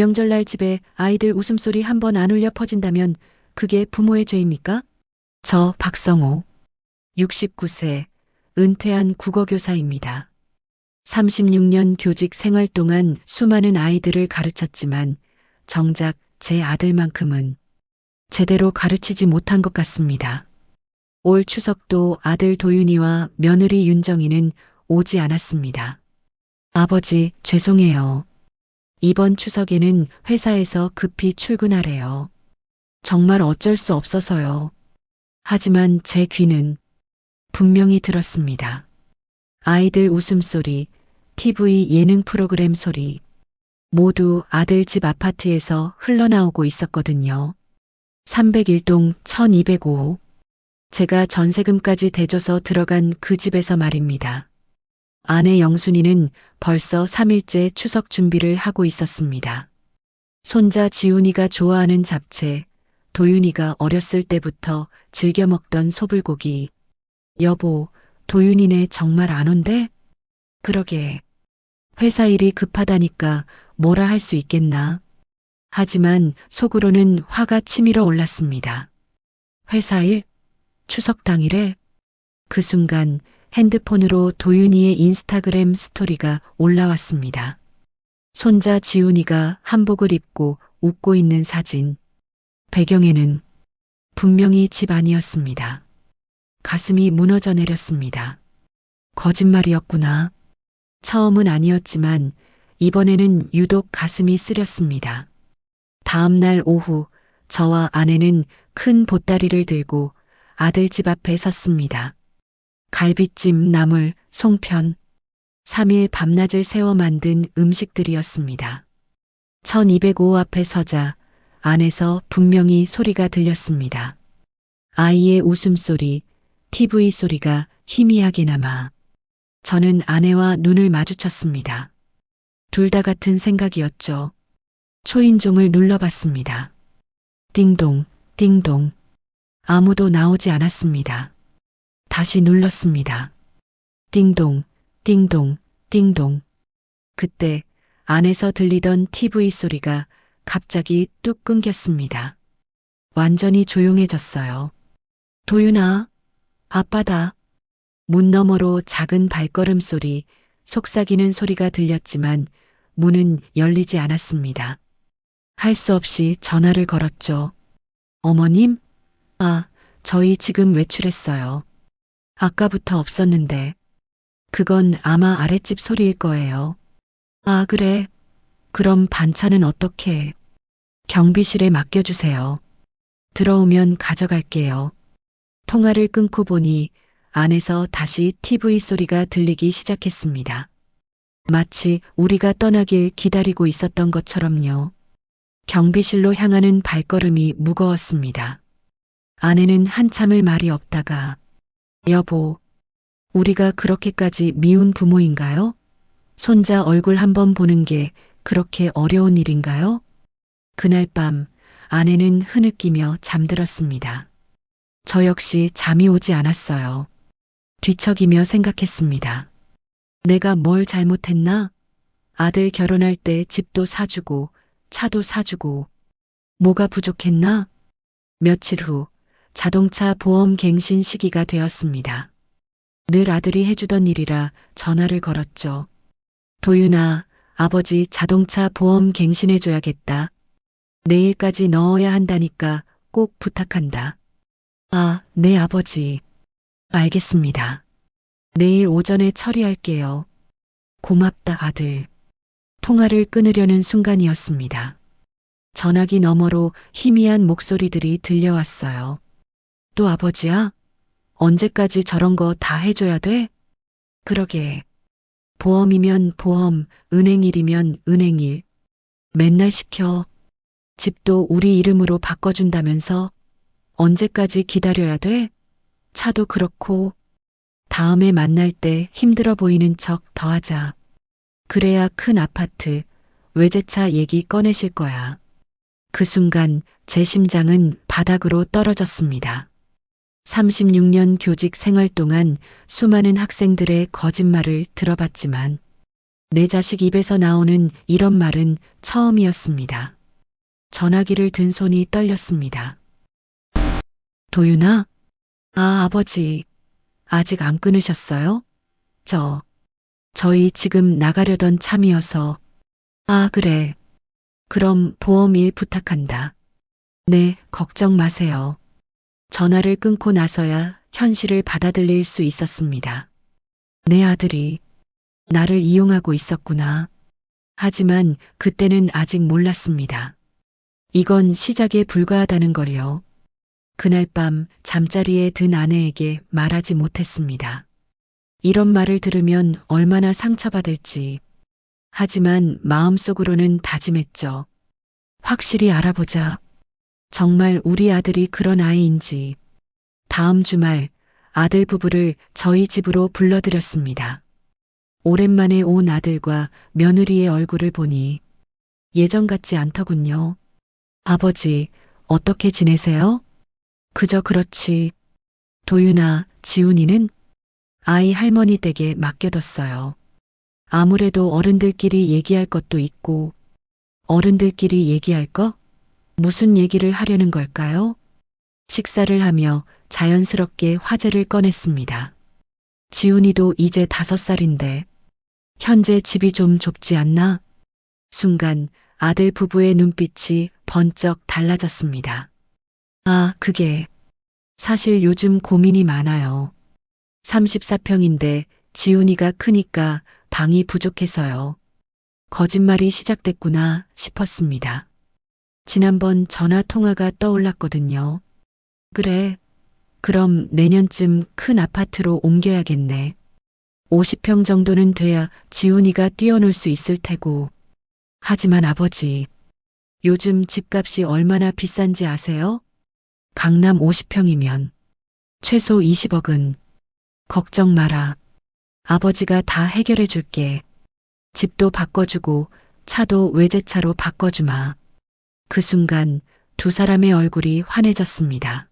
명절날 집에 아이들 웃음소리 한 번 안 울려 퍼진다면 그게 부모의 죄입니까? 저 박성호. 69세. 은퇴한 국어교사입니다. 36년 교직 생활 동안 수많은 아이들을 가르쳤지만 정작 제 아들만큼은 제대로 가르치지 못한 것 같습니다. 올 추석도 아들 도윤이와 며느리 윤정이는 오지 않았습니다. 아버지, 죄송해요. 이번 추석에는 회사에서 급히 출근하래요. 정말 어쩔 수 없어서요. 하지만 제 귀는 분명히 들었습니다. 아이들 웃음소리, TV 예능 프로그램 소리, 모두 아들 집 아파트에서 흘러나오고 있었거든요. 301동 1205호. 제가 전세금까지 대줘서 들어간 그 집에서 말입니다. 아내 영순이는 벌써 3일째 추석 준비를 하고 있었습니다. 손자 지훈이가 좋아하는 잡채, 도윤이가 어렸을 때부터 즐겨 먹던 소불고기. 여보, 도윤이네 정말 안 온대? 그러게. 회사 일이 급하다니까 뭐라 할 수 있겠나. 하지만 속으로는 화가 치밀어 올랐습니다. 회사 일? 추석 당일에? 그 순간 핸드폰으로 도윤이의 인스타그램 스토리가 올라왔습니다. 손자 지훈이가 한복을 입고 웃고 있는 사진. 배경에는 분명히 집 안이었습니다. 가슴이 무너져 내렸습니다. 거짓말이었구나. 처음은 아니었지만 이번에는 유독 가슴이 쓰렸습니다. 다음 날 오후 저와 아내는 큰 보따리를 들고 아들 집 앞에 섰습니다. 갈비찜, 나물, 송편, 3일 밤낮을 세워 만든 음식들이었습니다. 1205 앞에 서자 안에서 분명히 소리가 들렸습니다. 아이의 웃음소리, TV 소리가 희미하게나마. 저는 아내와 눈을 마주쳤습니다. 둘 다 같은 생각이었죠. 초인종을 눌러봤습니다. 띵동, 띵동. 아무도 나오지 않았습니다. 다시 눌렀습니다. 띵동, 띵동, 띵동. 그때 안에서 들리던 TV 소리가 갑자기 뚝 끊겼습니다. 완전히 조용해졌어요. 도윤아, 아빠다. 문 너머로 작은 발걸음 소리, 속삭이는 소리가 들렸지만 문은 열리지 않았습니다. 할 수 없이 전화를 걸었죠. 어머님? 아, 저희 지금 외출했어요. 아까부터 없었는데. 그건 아마 아랫집 소리일 거예요. 아, 그래. 그럼 반찬은 어떻게 해? 경비실에 맡겨주세요. 들어오면 가져갈게요. 통화를 끊고 보니 안에서 다시 TV 소리가 들리기 시작했습니다. 마치 우리가 떠나길 기다리고 있었던 것처럼요. 경비실로 향하는 발걸음이 무거웠습니다. 아내는 한참을 말이 없다가 여보, 우리가 그렇게까지 미운 부모인가요? 손자 얼굴 한번 보는 게 그렇게 어려운 일인가요? 그날 밤 아내는 흐느끼며 잠들었습니다. 저 역시 잠이 오지 않았어요. 뒤척이며 생각했습니다. 내가 뭘 잘못했나? 아들 결혼할 때 집도 사주고 차도 사주고 뭐가 부족했나? 며칠 후 자동차 보험 갱신 시기가 되었습니다. 늘 아들이 해주던 일이라 전화를 걸었죠. 도윤아, 아버지 자동차 보험 갱신해줘야겠다. 내일까지 넣어야 한다니까 꼭 부탁한다. 아, 네 아버지. 알겠습니다. 내일 오전에 처리할게요. 고맙다 아들. 통화를 끊으려는 순간이었습니다. 전화기 너머로 희미한 목소리들이 들려왔어요. 또 아버지야? 언제까지 저런 거 다 해줘야 돼? 그러게. 보험이면 보험, 은행일이면 은행일. 맨날 시켜. 집도 우리 이름으로 바꿔준다면서 언제까지 기다려야 돼? 차도 그렇고 다음에 만날 때 힘들어 보이는 척 더하자. 그래야 큰 아파트, 외제차 얘기 꺼내실 거야. 그 순간 제 심장은 바닥으로 떨어졌습니다. 36년 교직 생활 동안 수많은 학생들의 거짓말을 들어봤지만 내 자식 입에서 나오는 이런 말은 처음이었습니다. 전화기를 든 손이 떨렸습니다. 도윤아? 아, 아버지. 아직 안 끊으셨어요? 저, 저희 지금 나가려던 참이어서. 아, 그래. 그럼 보험 일 부탁한다. 네, 걱정 마세요. 전화를 끊고 나서야 현실을 받아들일 수 있었습니다. 내 아들이 나를 이용하고 있었구나. 하지만 그때는 아직 몰랐습니다. 이건 시작에 불과하다는 걸요. 그날 밤 잠자리에 든 아내에게 말하지 못했습니다. 이런 말을 들으면 얼마나 상처받을지. 하지만 마음속으로는 다짐했죠. 확실히 알아보자. 정말 우리 아들이 그런 아이인지. 다음 주말 아들 부부를 저희 집으로 불러들였습니다. 오랜만에 온 아들과 며느리의 얼굴을 보니 예전 같지 않더군요. 아버지, 어떻게 지내세요? 그저 그렇지. 도윤아, 지훈이는 아이 할머니 댁에 맡겨뒀어요. 아무래도 어른들끼리 얘기할 것도 있고, 어른들끼리 얘기할 거? 무슨 얘기를 하려는 걸까요? 식사를 하며 자연스럽게 화제를 꺼냈습니다. 지훈이도 이제 다섯 살인데, 현재 집이 좀 좁지 않나? 순간 아들 부부의 눈빛이 번쩍 달라졌습니다. 아, 그게. 사실 요즘 고민이 많아요. 34평인데 지훈이가 크니까 방이 부족해서요. 거짓말이 시작됐구나 싶었습니다. 지난번 전화 통화가 떠올랐거든요. 그래. 그럼 내년쯤 큰 아파트로 옮겨야겠네. 50평 정도는 돼야 지훈이가 뛰어놀 수 있을 테고. 하지만 아버지, 요즘 집값이 얼마나 비싼지 아세요? 강남 50평이면 최소 20억은 걱정 마라. 아버지가 다 해결해 줄게. 집도 바꿔주고 차도 외제차로 바꿔주마. 그 순간 두 사람의 얼굴이 환해졌습니다.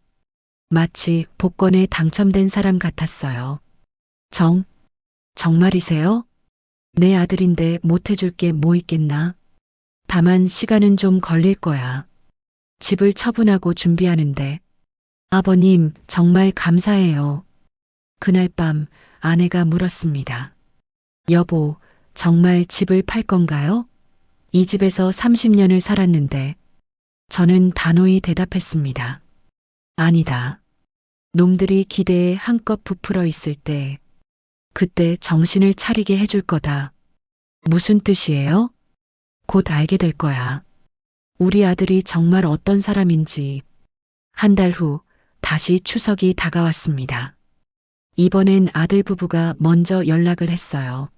마치 복권에 당첨된 사람 같았어요. 정, 정말이세요? 내 아들인데 못해줄 게 뭐 있겠나? 다만 시간은 좀 걸릴 거야. 집을 처분하고 준비하는데. 아버님, 정말 감사해요. 그날 밤 아내가 물었습니다. 여보, 정말 집을 팔 건가요? 이 집에서 30년을 살았는데. 저는 단호히 대답했습니다. 아니다. 놈들이 기대에 한껏 부풀어 있을 때, 그때 정신을 차리게 해줄 거다. 무슨 뜻이에요? 곧 알게 될 거야. 우리 아들이 정말 어떤 사람인지. 한 달 후 다시 추석이 다가왔습니다. 이번엔 아들 부부가 먼저 연락을 했어요.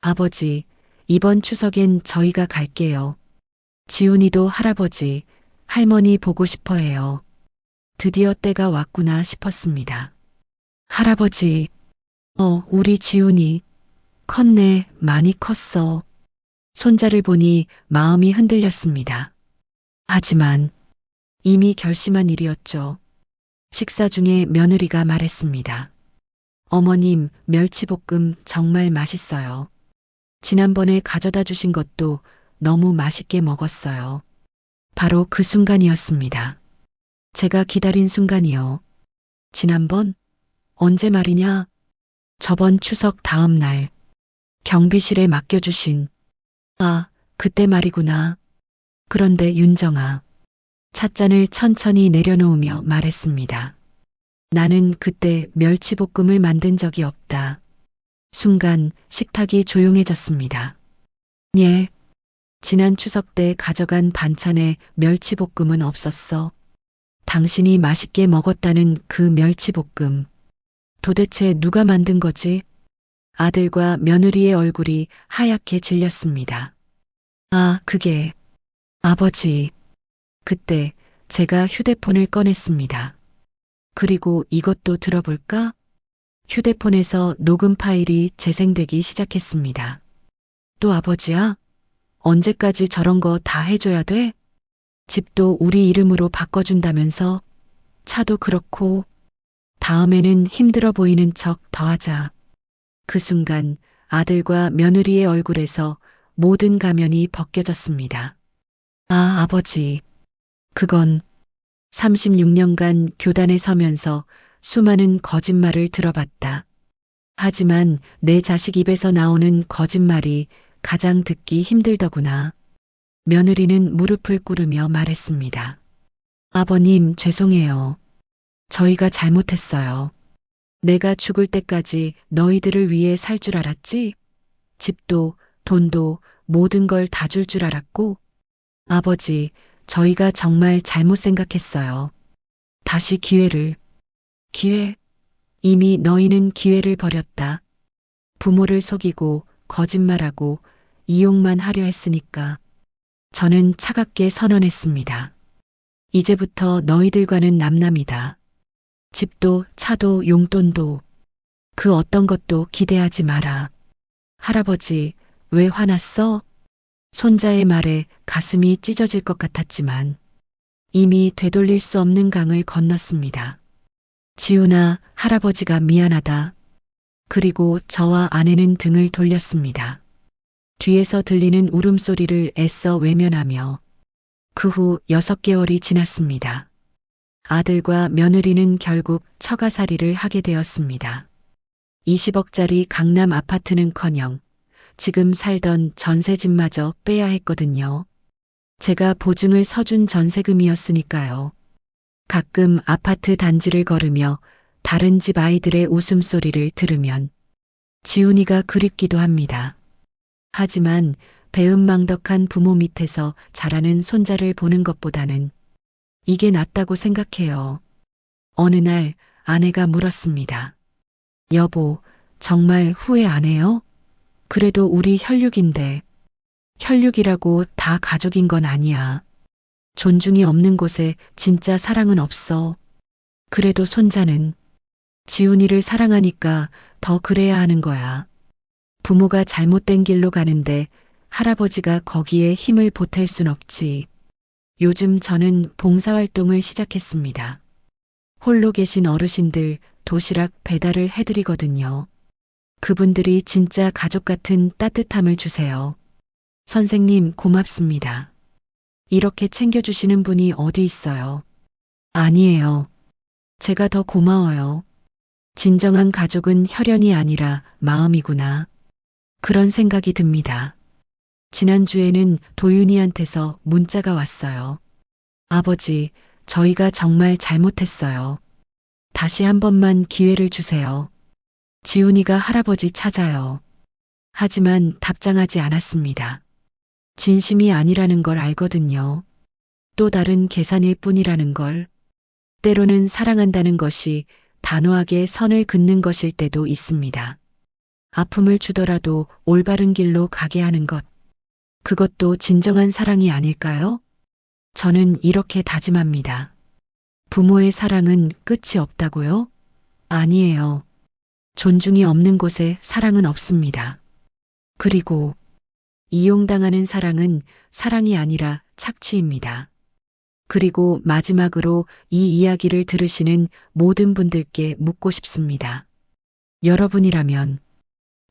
아버지, 이번 추석엔 저희가 갈게요. 지훈이도 할아버지, 할머니 보고 싶어 해요. 드디어 때가 왔구나 싶었습니다. 할아버지, 어, 우리 지훈이 컸네, 많이 컸어. 손자를 보니 마음이 흔들렸습니다. 하지만 이미 결심한 일이었죠. 식사 중에 며느리가 말했습니다. 어머님, 멸치볶음 정말 맛있어요. 지난번에 가져다 주신 것도 너무 맛있게 먹었어요. 바로 그 순간이었습니다. 제가 기다린 순간이요. 지난번? 언제 말이냐? 저번 추석 다음 날. 경비실에 맡겨주신. 아, 그때 말이구나. 그런데 윤정아. 찻잔을 천천히 내려놓으며 말했습니다. 나는 그때 멸치볶음을 만든 적이 없다. 순간 식탁이 조용해졌습니다. 예. 지난 추석 때 가져간 반찬에 멸치볶음은 없었어. 당신이 맛있게 먹었다는 그 멸치볶음. 도대체 누가 만든 거지? 아들과 며느리의 얼굴이 하얗게 질렸습니다. 아, 그게 아버지. 그때 제가 휴대폰을 꺼냈습니다. 그리고 이것도 들어볼까? 휴대폰에서 녹음 파일이 재생되기 시작했습니다. 또 아버지야? 언제까지 저런 거 다 해줘야 돼? 집도 우리 이름으로 바꿔준다면서 차도 그렇고 다음에는 힘들어 보이는 척 더하자. 그 순간 아들과 며느리의 얼굴에서 모든 가면이 벗겨졌습니다. 아, 아버지. 그건 36년간 교단에 서면서 수많은 거짓말을 들어봤다. 하지만 내 자식 입에서 나오는 거짓말이 가장 듣기 힘들더구나. 며느리는 무릎을 꿇으며 말했습니다. 아버님, 죄송해요. 저희가 잘못했어요. 내가 죽을 때까지 너희들을 위해 살 줄 알았지? 집도, 돈도, 모든 걸 다 줄 줄 알았고? 아버지, 저희가 정말 잘못 생각했어요. 다시 기회를. 기회? 이미 너희는 기회를 버렸다. 부모를 속이고, 거짓말하고, 이용만 하려 했으니까. 저는 차갑게 선언했습니다. 이제부터 너희들과는 남남이다. 집도, 차도, 용돈도, 그 어떤 것도 기대하지 마라. 할아버지, 왜 화났어? 손자의 말에 가슴이 찢어질 것 같았지만 이미 되돌릴 수 없는 강을 건넜습니다. 지훈아, 할아버지가 미안하다. 그리고 저와 아내는 등을 돌렸습니다. 뒤에서 들리는 울음소리를 애써 외면하며 그 후 6개월이 지났습니다. 아들과 며느리는 결국 처가살이를 하게 되었습니다. 20억짜리 강남 아파트는 커녕 지금 살던 전세집마저 빼야 했거든요. 제가 보증을 서준 전세금이었으니까요. 가끔 아파트 단지를 걸으며 다른 집 아이들의 웃음소리를 들으면 지훈이가 그립기도 합니다. 하지만 배은망덕한 부모 밑에서 자라는 손자를 보는 것보다는 이게 낫다고 생각해요. 어느 날 아내가 물었습니다. 여보, 정말 후회 안 해요? 그래도 우리 혈육인데. 혈육이라고 다 가족인 건 아니야. 존중이 없는 곳에 진짜 사랑은 없어. 그래도 손자는 지훈이를 사랑하니까 더 그래야 하는 거야. 부모가 잘못된 길로 가는데 할아버지가 거기에 힘을 보탤 순 없지. 요즘 저는 봉사활동을 시작했습니다. 홀로 계신 어르신들 도시락 배달을 해드리거든요. 그분들이 진짜 가족 같은 따뜻함을 주세요. 선생님 고맙습니다. 이렇게 챙겨주시는 분이 어디 있어요? 아니에요. 제가 더 고마워요. 진정한 가족은 혈연이 아니라 마음이구나. 그런 생각이 듭니다. 지난주에는 도윤이한테서 문자가 왔어요. 아버지, 저희가 정말 잘못했어요. 다시 한 번만 기회를 주세요. 지훈이가 할아버지 찾아요. 하지만 답장하지 않았습니다. 진심이 아니라는 걸 알거든요. 또 다른 계산일 뿐이라는 걸. 때로는 사랑한다는 것이 단호하게 선을 긋는 것일 때도 있습니다. 아픔을 주더라도 올바른 길로 가게 하는 것. 그것도 진정한 사랑이 아닐까요? 저는 이렇게 다짐합니다. 부모의 사랑은 끝이 없다고요? 아니에요. 존중이 없는 곳에 사랑은 없습니다. 그리고 이용당하는 사랑은 사랑이 아니라 착취입니다. 그리고 마지막으로 이 이야기를 들으시는 모든 분들께 묻고 싶습니다. 여러분이라면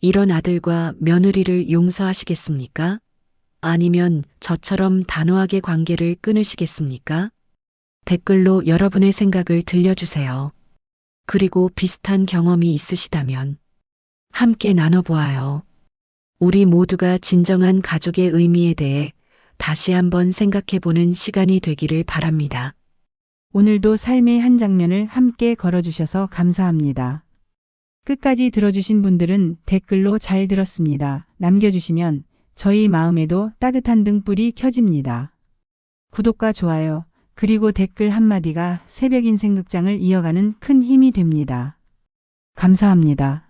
이런 아들과 며느리를 용서하시겠습니까? 아니면 저처럼 단호하게 관계를 끊으시겠습니까? 댓글로 여러분의 생각을 들려주세요. 그리고 비슷한 경험이 있으시다면 함께 나눠보아요. 우리 모두가 진정한 가족의 의미에 대해 다시 한번 생각해보는 시간이 되기를 바랍니다. 오늘도 삶의 한 장면을 함께 걸어주셔서 감사합니다. 끝까지 들어주신 분들은 댓글로 잘 들었습니다. 남겨주시면 저희 마음에도 따뜻한 등불이 켜집니다. 구독과 좋아요, 그리고 댓글 한마디가 새벽 인생 극장을 이어가는 큰 힘이 됩니다. 감사합니다.